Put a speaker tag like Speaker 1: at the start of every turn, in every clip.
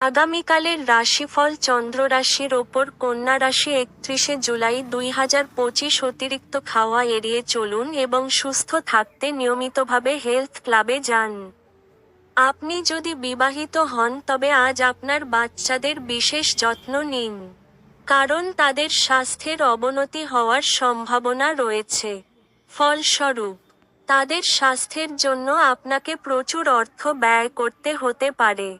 Speaker 1: আগামীকালের রাশিফল চন্দ্র রাশির ওপর কন্যা রাশি একত্রিশে জুলাই দুই হাজার পঁচিশ অতিরিক্ত খাওয়া এড়িয়ে চলুন এবং সুস্থ থাকতে নিয়মিতভাবে হেলথ ক্লাবে যান। আপনি যদি বিবাহিত হন, তবে আজ আপনার বাচ্চাদের বিশেষ যত্ন নিন, কারণ তাদের স্বাস্থ্যের অবনতি হওয়ার সম্ভাবনা রয়েছে। ফলস্বরূপ, তাদের স্বাস্থ্যের জন্য আপনাকে প্রচুর অর্থ ব্যয় করতে হতে পারে।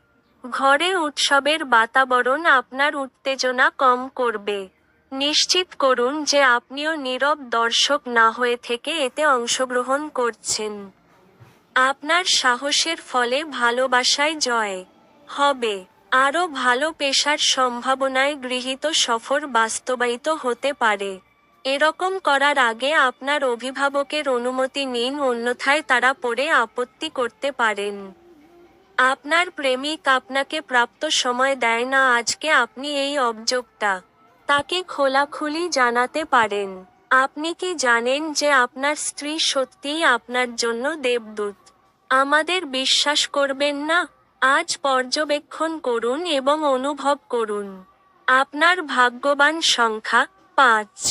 Speaker 1: ঘরে উৎসবের বাতাবরণ আপনার উত্তেজনা কম করবে। নিশ্চিত করুন যে আপনিও নীরব দর্শক না হয়ে থেকে এতে অংশগ্রহণ করছেন। আপনার সাহসের ফলে ভালোবাসায় জয় হবে। আরও ভালো পেশার সম্ভাবনায় গৃহীত সফর বাস্তবায়িত হতে পারে। এরকম করার আগে আপনার অভিভাবকের অনুমতি নিন, অন্যথায় তারা পড়ে আপত্তি করতে পারেন। আপনার প্রেমিক আপনাকে প্রাপ্ত সময় দেয় না, আজকে আপনি এই অবযোগটা তাকে খোলাখুলি জানাতে পারেন। আপনি কি জানেন যে আপনার স্ত্রী সত্যিই আপনার জন্য দেবদূত? আমাদের বিশ্বাস করবেন না? আজ পর্যবেক্ষণ করুন এবং অনুভব করুন। আপনার ভাগ্যবান সংখ্যা পাঁচ।